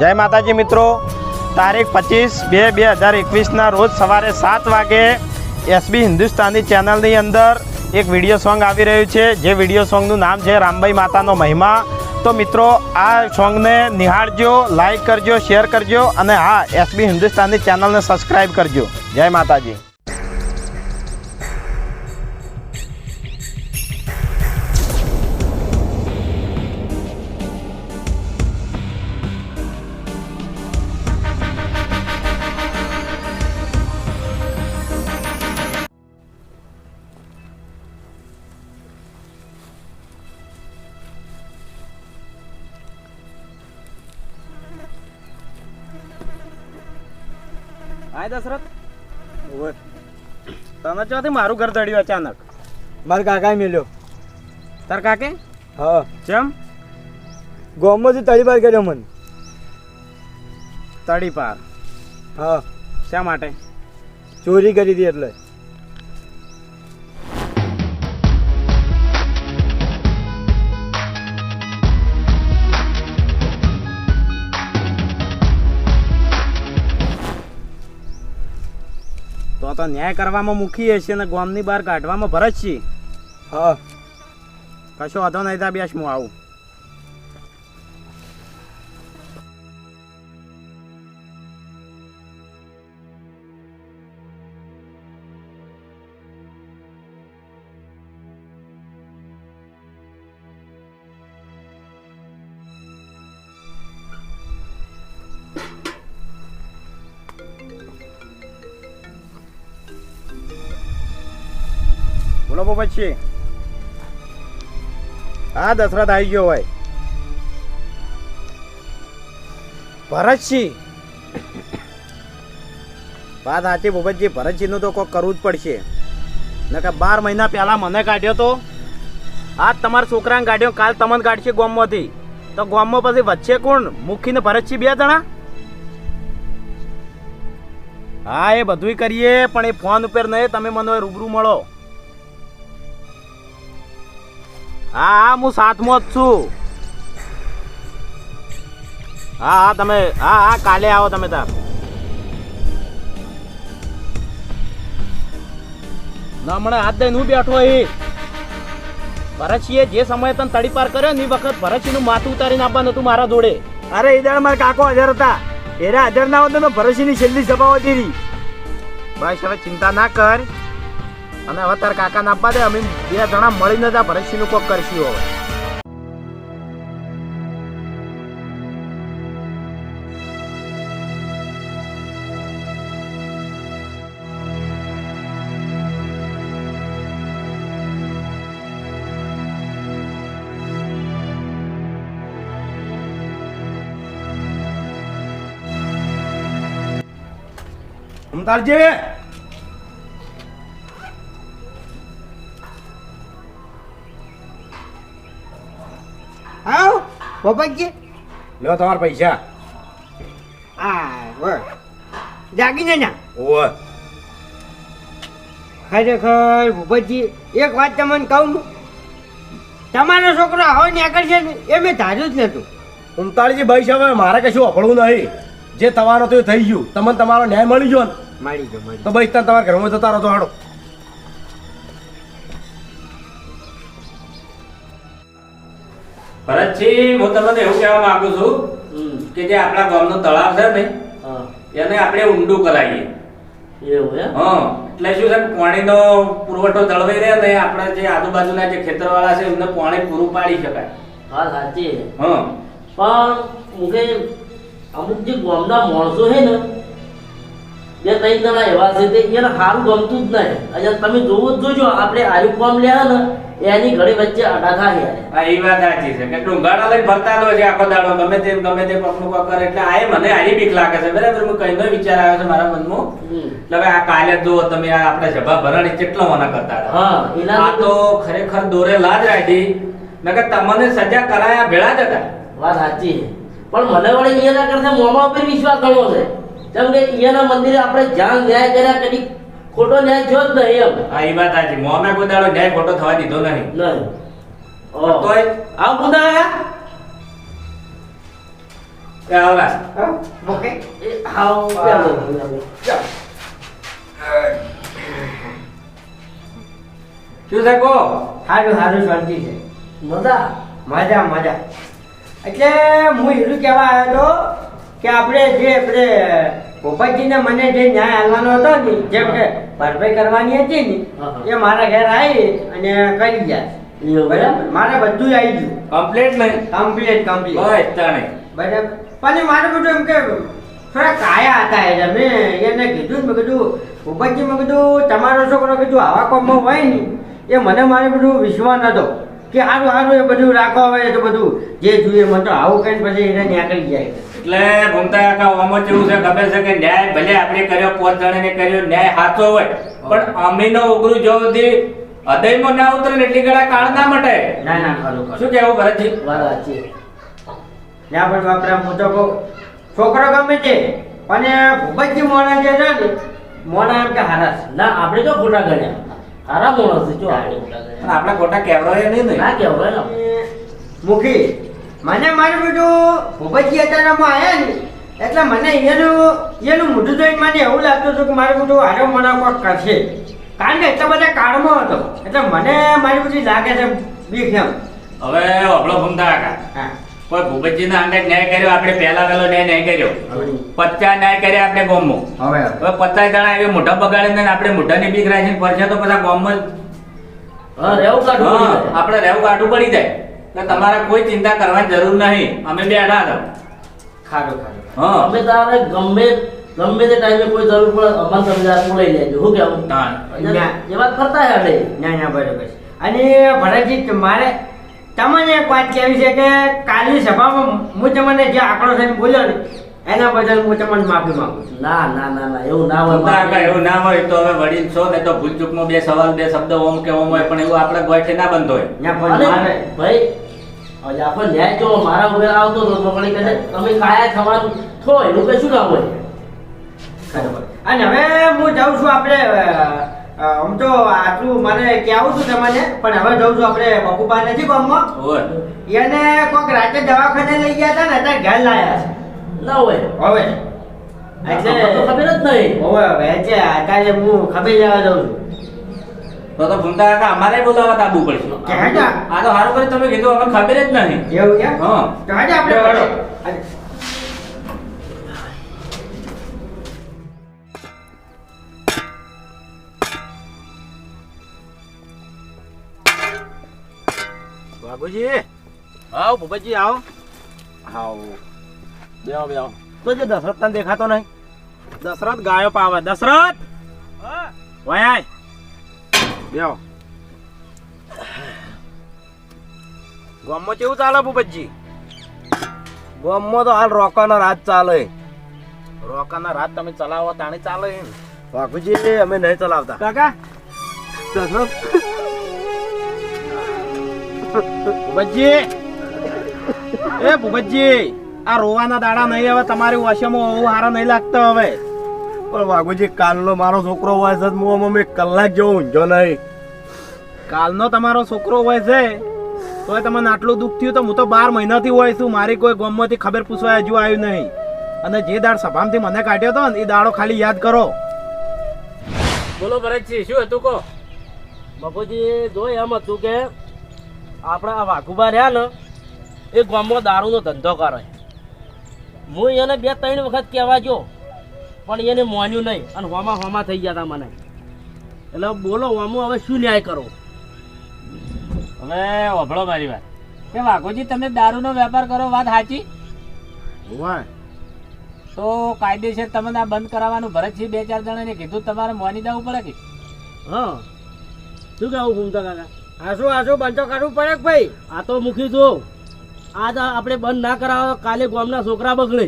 જય માતાજી મિત્રો. તારીખ પચીસ બે બે હજાર એકવીસના રોજ સવારે સાત વાગે એસબી હિન્દુસ્તાની ચેનલની અંદર એક વીડિયો સોંગ આવી રહ્યું છે. જે વીડિયો સોંગનું નામ છે રામબાઈ માતાનો મહિમા. તો મિત્રો, આ સોંગને નિહાળજો લાઈક કરજો શેર કરજો અને હા એસબી હિન્દુસ્તાની ચેનલને સબસ્ક્રાઈબ કરજો. જય માતાજી. હાય દશરથ તને ચોથી મારું ઘર ચડ્યું અચાનક? મારા કાકા મેલ્યો. તાર કાકે? હા. ચમ? ગોમમાંથી તળીબાર કર્યો મન. તડી પાર હા. શા માટે? ચોરી કરી હતી એટલે. તો ન્યાય કરવામાં મૂકી હશે અને ગામની બહાર કાઢવામાં ભરત છીએ. હા. કશો વાંધો નહીં તા બેસ હું આવું. પછી? હા દશરથ આવી ગયો હોય. ભરતસિંહ. વાત સાચી ભૂપતજી ભરતસિંહનું તો કોઈ કરવું જ પડશે. નકર બાર મહિના પહેલા મને કાઢ્યો તો? આજ તમારા છોકરાને કાઢ્યો, કાલ તમને કાઢશે ગોમમાંથી. તો ગોમમાં પછી વચ્ચે કોણ? મુખી ને ભરતસિંહ બે જણા? હા, એ બધુંય કરીએ, પણ એ ફોન ઉપર નહીં, તમે મને રૂબરૂ મળો. હા હા હું સાતમો જ છું. હા હા તમે હા હા કાલે આવો તમે તાર ના હમણાં હાથ દઈને હું બેઠો અહીં. ભરતસિંહે જે સમયે તને તડી પાર કર્યો ને એ વખત ભરતસિંહનું માથું ઉતારીને આપવાનું હતું મારા જોડે. અરે એ દાડ મારા કાકો હાજર હતા. એના હાજર ના હોત તો મેં ભરોસીની છેલ્લી સભા હતી. બસ હવે ચિંતા ના કર. અને હવે તાર કાકાને આપવા દે, અમે બે જણા મળીને જ આ ભરતસિંહનું કોક કરશું હવે. ઉમતારજી આવ પપ્પાજી લો તમારા પૈસા. આ વ જાગીને ના ઓવે ખરેખર ભૂપતજી એક વાત તમને કહું તમારો છોકરો હવે નીકળશે ને એ મેં ધાર્યું જ નતું ઉમતાળીજી ભાઈ સાહેબ મારે કશું અફળવું નહીં. જે તમારો તો થઈ ગયું તમને તમારો ન્યાય મળી ગયો ને. મારી ગયો તો ભાઈ તમારા ઘરમાં જતા રહો તો હાડો. ભરતજી હું તમને એવું કહેવા માંગુ છું કે જે આપણા ગામનો તળાવ છે ને એને આપણે ઊંડું કરાવીએ. એવું હા એટલે શું છે પાણીનો પુરવઠો જળવાઈ રહે ને આપણે જે આજુબાજુના જે ખેતરવાળા છે એમને પાણી પૂરું પાડી શકાય. હા સાચી છે. હા. પણ મુકે અમુક જે ગામના માણસો છે ને બે ત્રણ જણા એવા છે તે એને સારું ગમતું જ નહીં. અહીંયા તમે જોવું જ જોજો આપણે આયુ કામ લે ને એની ઘડી વચ્ચે અડાધા હે આ એ વાત સાચી છે. કે ડુંગાડા લઈ ફરતા લો છે આખો દાડો ગમે તે ગમે તે કોકનું કોક કરે. એટલે આ મને આની બીક લાગે છે. બરાબર હું કઈનો વિચાર આવ્યો છે મારા મનમાં. એટલે આ કાલે જ તમે આ આપણે સભા ભરણી કેટલો મના કરતા હા એના આ તો ખરેખર દોરે લાજ રાખી. નકર તમને સજા કરાયા ભેળા જ હતા. વાત સાચી છે. પણ મને વળી એના કરતા મોમા ઉપર વિશ્વાસ ઘણો છે. કેમ કે એના મંદિરે આપણે જ્યાં ન્યાય કર્યા કદી ખોટો ન્યાય થયો જ નહીં એમ. હા એ વાત સાચી. મોમે કોઈ દાડો ન્યાય ખોટો થવા દીધો નહીં. નહીં. તોય આવ બુધા એ હવે હા પેલો પેલો. શું છે કો? સારું સારું શાંતિ છે. મજા? મજા મજા. એટલે હું એવું કહેવા આવ્યો હતો કે આપણે જે આપણે ભોપાજીને મને જે ન્યાય આલવાનો હતો ને જેમ કે ભરપાઈ કરવાની હતી ને. એ મારા ઘેર આવી અને કરી ગયા. બરાબર? મારે બધું આવી ગયું. કમ્પ્લીટ નહીં? કમ્પ્લીટ કમ્પ્લીટ બસ તાણે. બરાબર. પણ મારે બધું એમ કે થોડા કાયા હતા એટલે મેં એને કીધું મેં કીધું મેં કીધું તમારો છોકરો કીધું આવા કોમમાં હોય ને એ મને મારે બધું વિશ્વાસ નતો કે સારું સારું એ બધું રાખવા હોય તો બધું. જે જોઈએ મને તો આવું કઈ પછી એને નીકળી જાય. એટલે ભૂમતા કાકા ઓમાં કેવું છે ખબર છે કે ન્યાય ભલે આપણે કર્યો પોત જણાને કર્યો ન્યાય સાચો હોય પણ અમીનો ઉગરું જો સુધી હૃદયમાં ના ઉતરે ને એટલી ઘડા કાળ ના મટે. ના ના ખરું શું કેવું ભરતજી? વાત ત્યાં પણ આપણે હું તો કહું છોકરો ગમે છે પણ ભૂપતજી મોણા જે છે ને મોણા એમ કે હારા ના આપણે તો ખોટા ગણ્યા હારા માણસ છે જો આપણે ખોટા ગણ્યા આપણે ખોટા કહેવાય નહીં ને. ના કહેવાય મુખી મને મારું બધું ભૂપતજી અચાનકમાં આવ્યા ને એટલે મને એનું એનું મોઢું જોઈને મને એવું લાગતું હતું કે મારું બધું આરો મને કોક કરશે. કારણ કે એટલો બધા કાળમાં હતો એટલે મને મારી બધી લાગે છે બીક એમ. હવે અભળો ભમતા કાકા હા. ભૂપતજી ના અંદર ન્યાય કર્યો આપણે પહેલા વહેલો ન્યાય નહીં કર્યો. પચાસ ન્યાય કર્યા આપણે ગોમો હવે હવે. પચાસ જણા એવી મોઢા બગાડે ને આપણે મોઢાની બીક રાખીને પડશે તો બધા ગોમમાં હા રહેવું કાઢવું. આપણે રહેવું કાઢવું પડી જાય. એટલે તમારે કોઈ ચિંતા કરવાની જરૂર નહીં. અમે બેઠા હતા. ખારું ખારું હા. અમે તારે ગમે ગમે તે ટાઈમે કોઈ જરૂર પડે અમાર જરા બોલાવી લેજો. હું કેવું હા. એ વાત કરતા હે આપણે ના ના બરોબર અને ભરતજી મારે તમને એક વાત કહેવી છે કે કાલની સભામાં હું તમને જે આંકડો થઈને બોલ્યો ને એના બદલ હું તમને માફી માંગુ છું. ના ના ના ના એવું ના હોય એવું ના હોય તો હવે વડીલ છો ને તો ભૂલ ચૂકમાં બે સવાલ બે શબ્દ ઓમ કે ઓમ હોય પણ એવું આપણે ગોઠે ના બંધ હોય. ભાઈ આખો ન્યાય જો મારા ઉપર આવતો તો વળી કહે તમે કાયા થવાનું થો એવું કશું ના હોય? બરાબર અને હવે હું જાઉં છું આપણે આમ તો આટલું મને કહેવું છું તમને પણ હવે જાઉં છું આપણે બકુબા નથી ગામમાં. એને કોઈક રાતે દવાખાને લઈ ગયા હતા ને અત્યારે ઘેર લાયા ના હોય. હવે. એટલે તો ખબર જ નહીં. હવે હવે એટલે અત્યારે હું ખબર જવા જાઉં છું. તો તો ભૂમતા કાકા અમારે બોલાવવા આબુ પડશે. કે હેડા આ તો હારું કરી તમે કીધું અમને ખબર જ નહીં. એવું કે હા. આજે આપણે વળો. બાબુજી આવો ભૂપતજી આવો. આવો. બેહો બેહો. તો જે દશરથ તને દેખાતો નહીં. દશરથ ગાયો પાવે. દશરથ! વયાય બેહો ગામમાં કેવું ચાલે ભૂપતજી? ગામમાં તો હાલ રોકાના રાત ચાલે. રોકાના રાત તમે ચલાવો તાણી ચાલે બાપુજી અમે નહીં ચલાવતા. કાકા? દશરથ ભૂપતજી. એ ભૂપતજી આ રોવાના દાડા નહીં હવે તમારી વશમાં હોવું હારો નહીં લાગતો હવે. પણ વાઘુજી કાલનો મારો છોકરો હોય છે હું આમાં મેં કલાક જેવો ઊંઝો નહીં. કાલનો તમારો છોકરો હોય છે તો તમને આટલું દુઃખ થયું તો હું તો બાર મહિનાથી હોય છું મારી કોઈ ગમમાંથી ખબર પૂછવા હજુ આવ્યું નહીં. અને જે દાડ સભામાંથી મને કાઢ્યો હતો ને એ દાડો ખાલી યાદ કરો. બોલો ભરતજી શું હતું કહો? બાપુજી જો એમ હતું કે આપણા આ વાઘુબા રહ્યા ને એ ગામમાં દારૂનો ધંધો કરે. હું એને બે ત્રણ વખત કહેવા ગયો. પણ એને માન્યું નહીં અને હોમા હોમા થઈ ગયા હતા મને. એટલે બોલો હોમું હવે શું ન્યાય કરો? હવે ઓભળો મારી વાત. કે વાઘોજી તમે દારૂનો વેપાર કરો વાત સાચી? વાહ તો કાયદેસર તમને આ બંધ કરાવવાનું ભરતસિંહ બે ચાર જણાને કીધું તમારે મોની દેવું પડે કે? હા. શું કહેવું ઘૂમતા કાકા? આસુ આસુ બંધ તો કરવું પડે કે ભાઈ? આ તો મૂકી દો. તો આપણે બંધ ના કરાવો કાલે ગામના છોકરા બગડે.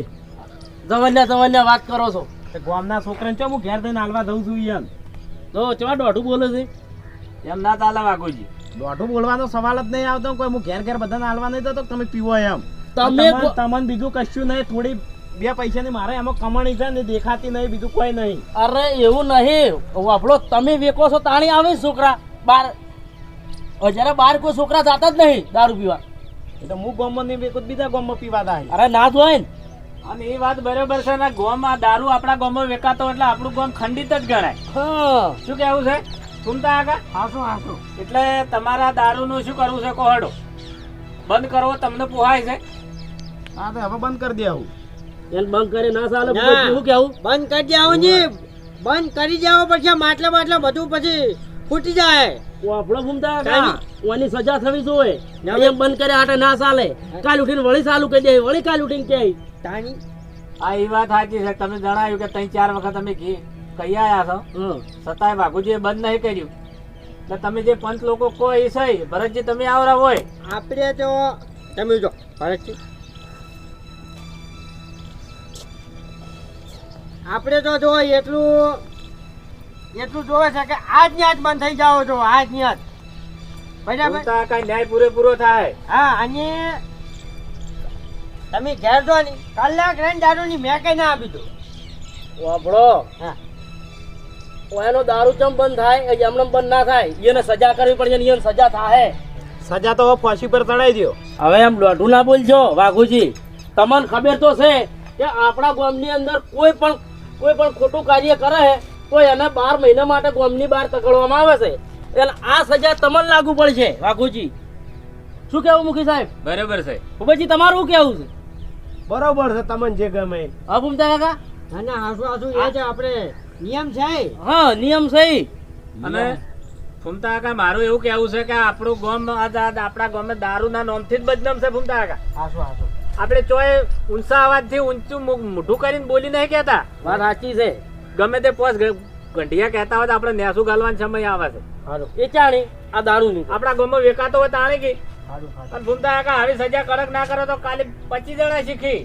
જવન્યા જવન્યા વાત કરો છો. તે ગામના છોકરાને ચો હું ઘેર થઈને હાલવા દઉં છું એમ. તો ચવા દોઢું બોલે છે? એમ ના ચાલે વાઘોજી. દોઢું બોલવાનો સવાલ જ નહીં આવતો કોઈ હું ઘેર ઘેર બધાને હાલવા નહીં દો તમે પીવો એમ. તમે તમને બીજું કશું નહીં થોડી બે પૈસાની મારે એમાં કમાણી છે ને દેખાતી નહીં બીજું કોઈ નહીં. અરે એવું નહીં. વાપડો તમે વેકો છો તાણી આવે છોકરા. બાર જયારે બાર કોઈ છોકરા જાતા જ નહીં દારૂ પીવા. એટલે હું ગામમાં નહીં વેકું બીજા ગામમાં પીવા થાય અરે ના જ હોય ને. અને એ વાત બરોબર છે ને ગોમ આ દારૂ આપણા ગોમાં વેકાતો એટલે આપણું ગોમ ખંડિત જ ગણાય. શું કેવું છે? સુનતા આગા હાસુ હાસુ. એટલે તમારા દારૂનું શું કરવું છે કોહડો? બંધ કરવો તમને પોહાય છે. હા તો હવે બંધ કરી દે આવું. એને બંધ કરી ના ચાલે શું કેવું બંધ કરી દેવું ને બંધ કરી દેવો પછી માટલા માટલા બધું પછી ફૂટી જાય. આપણો ઘૂમતા કાંઈ ઓની સજા થવી જોઈએ. એમ બંધ કરે આટે ના ચાલે. કાલ ઉઠીને વળી ચાલુ કરી દે વળી કાલ ઉઠીને કે. તાણી? આ એ વાત સાચી છે. તમે જણાવ્યું કે ત્રણ ચાર વખત તમે કહી આયા છો. સતાય વાઘુજીએ બંધ નહીં કર્યું. એટલે તમે જે પંચ લોકો કહો એ સહી ભરતજી તમે આવરા હોય. આપણે તો તમે જો ભરતજી. આપણે તો જો એટલું એટલું જોવે છે કે આજની આજ બંધ થઈ જાઓ છો આજની આજ. બરાબર? ન્યાય પૂરેપૂરો થાય. હા અને તમે ઘેર જો ને કલાક રહીને દારૂ ની મેં કઈ ના આપી દો. વાપડો હા. એનો દારૂ ચમ બંધ થાય? એ એમને બંધ ના થાય. એને સજા કરવી પડશે ને એને સજા થાય સજા તો ફાંસી પર ચડાઈ દો હવે એમ દોઢું ના બોલજો વાઘુજી. તમને ખબર તો છે કે આપણા ગામની અંદર કોઈ પણ કોઈ પણ ખોટું કાર્ય કરે છે તો એને બાર મહિના માટે ગામની બહાર તકડવામાં આવે છે. એટલે આ સજા તમને લાગુ પડશે વાઘુજી. શું કેવું મુખી સાહેબ? બરાબર છે. ભૂપતજી તમારું શું કેવું છે? બરોબર છે તમને જે ગમે. હા ભૂમતા કાકા? અને હાસુ હાસુ એ છે આપણે નિયમ છે હા નિયમ છે અને ફૂમતા કાકા મારું એવું કેવું છે કે આપણું ગામ આપણા ગામે દારૂના નોમથી જ બદનામ છે ફૂમતા કાકા. હાસુ હાસુ. આપણે ચોય ઊંચા અવાજથી ઊંચું મોઢું કરીને બોલી નહીં કહેતા. વાત સાચી છે. ગમે તે પોસ ગંઢિયા કહેતા હોય તો આપણે નેસું ગાલવાનો સમય આવે છે. એ ચાણી આ દારૂ આપણા ગામમાં વેકાતો હોય તાણે કે? અને ફૂમતા કાકા આવી સજા કડક ના કરો તો કાલે પચીસ જણા શીખી.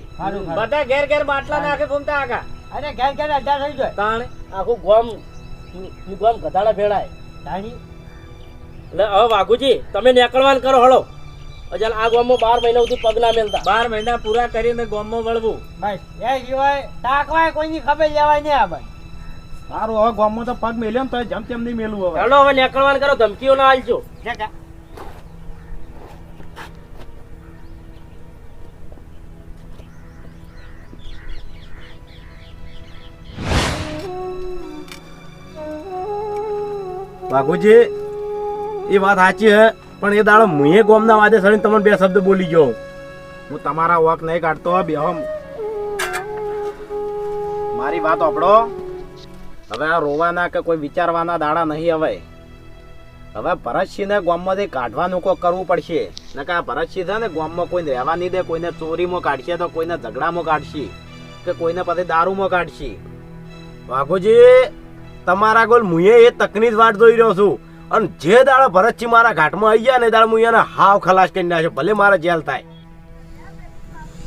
બધા ઘેર ઘેર બાટલા નાખે કાકા. અરે ઘેર ઘેર અડ્ડા થઈ જાય. તાણે? આખું ગોમ ગામ ગધાડા ભેળાય. તાણી? એટલે હવે વાઘુજી તમે નીકળવાન કરો હળો. અજલ આ ગામમાં બાર મહિના સુધી પગ ના મેલતા. બાર મહિના પૂરા કરીને ગામમાં વળવું. બસ એ સિવાય તાકવાય કોઈની ખબર લેવાય નહીં આ ભાઈ સારું હવે ગામમાં તો પગ મેલ્યો ને તો જેમ તેમ નહીં મેલું હવે. હેલો હવે નીકળવાન કરો ધમકીઓ ના હાલજો જગા એ વાત સાચી હે, પણ એ દાડો મુએ ગોમના વાદે સળીને તમને બે શબ્દ બોલી ગયો. હું તમારા વોક નહીં કાઢતો બેહમ. મારી વાત આપડો હવે આ રોવાના કે કોઈ વિચારવાના દાડા નહીં હવે. હવે ભરતસિંહને ગોમમાંથી કાઢવાનું કોઈ કરવું પડશે. ને કે આ ભરતસિંહ છે ને, ગોમમાં કોઈને રહેવા નહીં દે, કોઈને ચોરીમાં કાઢશે તો કોઈને ઝઘડામાં કાઢશે કે કોઈને પછી દારૂમાં કાઢશે. બાપુજી તમારા ગોલ મુએ એ તકની જ વાટ જોઈ રહ્યો છું. અને જે દાડો ભરતસિંહ મારા ઘાટમાં આવી ગયા ને દાડો હું હાવ ખલાસ કરી નાખ્યો, ભલે મારે જેલ થાય.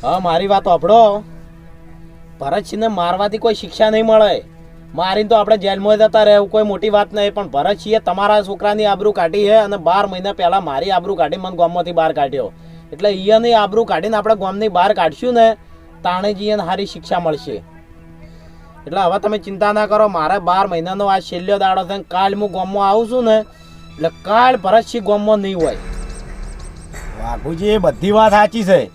હા, મારી વાત આપડો ભરતસિંહને મારવાથી કોઈ શિક્ષા નહીં મળે. મારીને તો આપણે જેલમાં જતા રહેવું, કોઈ મોટી વાત નહીં. પણ ભરતસિંહે તમારા છોકરાની આબરૂ કાઢી છે અને બાર મહિના પહેલાં મારી આબરૂ કાઢી મને ગામમાંથી બહાર કાઢ્યો. એટલે ઈયાની આબરૂ કાઢીને આપણે ગામની બહાર કાઢશું ને તાણે જ ઈયાને સારી શિક્ષા મળશે. એટલે હવે તમે ચિંતા ના કરો મારે બાર મહિનાનો આ છેલ્લો દાડો છે કાલ હું ગામમાં આવું છું ને એટલે કાલ ભરતસિંહ ગામમાં નહીં હોય. બાપુજી એ બધી વાત સાચી છે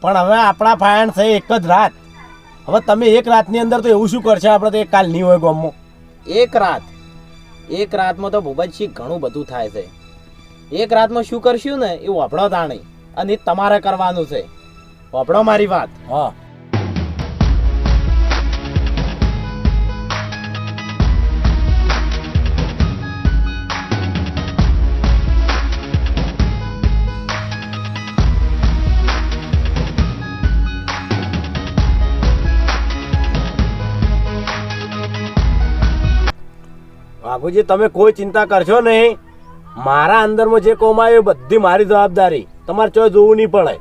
પણ હવે આપણા ફાયણ છે એક જ રાત. હવે તમે એક રાતની અંદર તો એવું શું કરશે? આપણે તો એક કાલ નહીં હોય ગામમાં. એક રાત. એક રાતમાં તો ભૂપતસિંહ ઘણું બધું થાય છે. એક રાતમાં શું કરશું ને? એ વપડો તાણી. અને તમારે કરવાનું છે. વપડો મારી વાત. હા. બાપુજી તમે કોઈ ચિંતા કરશો નહીં. મારા અંદરમાં જે કોમ આવ્યો એ બધી મારી જવાબદારી. તમારે ચોય જોવું નહીં પડે.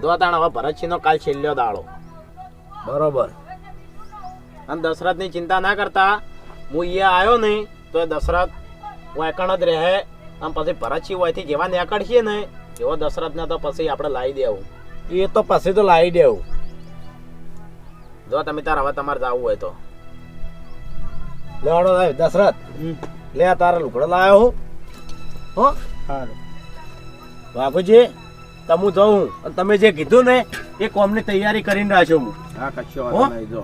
દોતાણ હવે ભરતસિંહનો કાલ છેલ્લો દાડો. બરોબર. અને દશરથની ચિંતા ના કરતા હું અહીંયા આવ્યો નહીં તો એ દશરથ એકણ જ રહે. અને પછી ભરતસિંહ હોયથી જેવા નીકળશે ને એવો દશરથને તો પછી આપણે લાવી દેવું. એ તો પછી તો લાવી દેવું. જો તમે તાર હવે તમારે જવું હોય તો. લેવાડો સાહેબ દશરથ. લે તારા લુકડો લાવ્યો હું. હો? સારું બાપુજી તમે જઉં અને તમે જે કીધું ને એ કોમની તૈયારી કરીને રાખ્યો હું. હા કશો હો? વાંધો નહીં જો.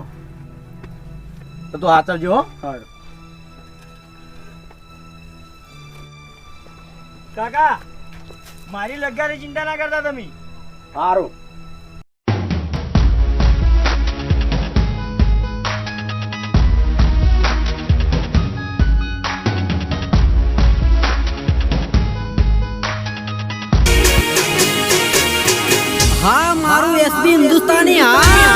તો તું હાચવજો હો. કાકા મારી લગ્યાની ચિંતા ના કરતા તમે. સારું Palestina do Taniá. Taniá.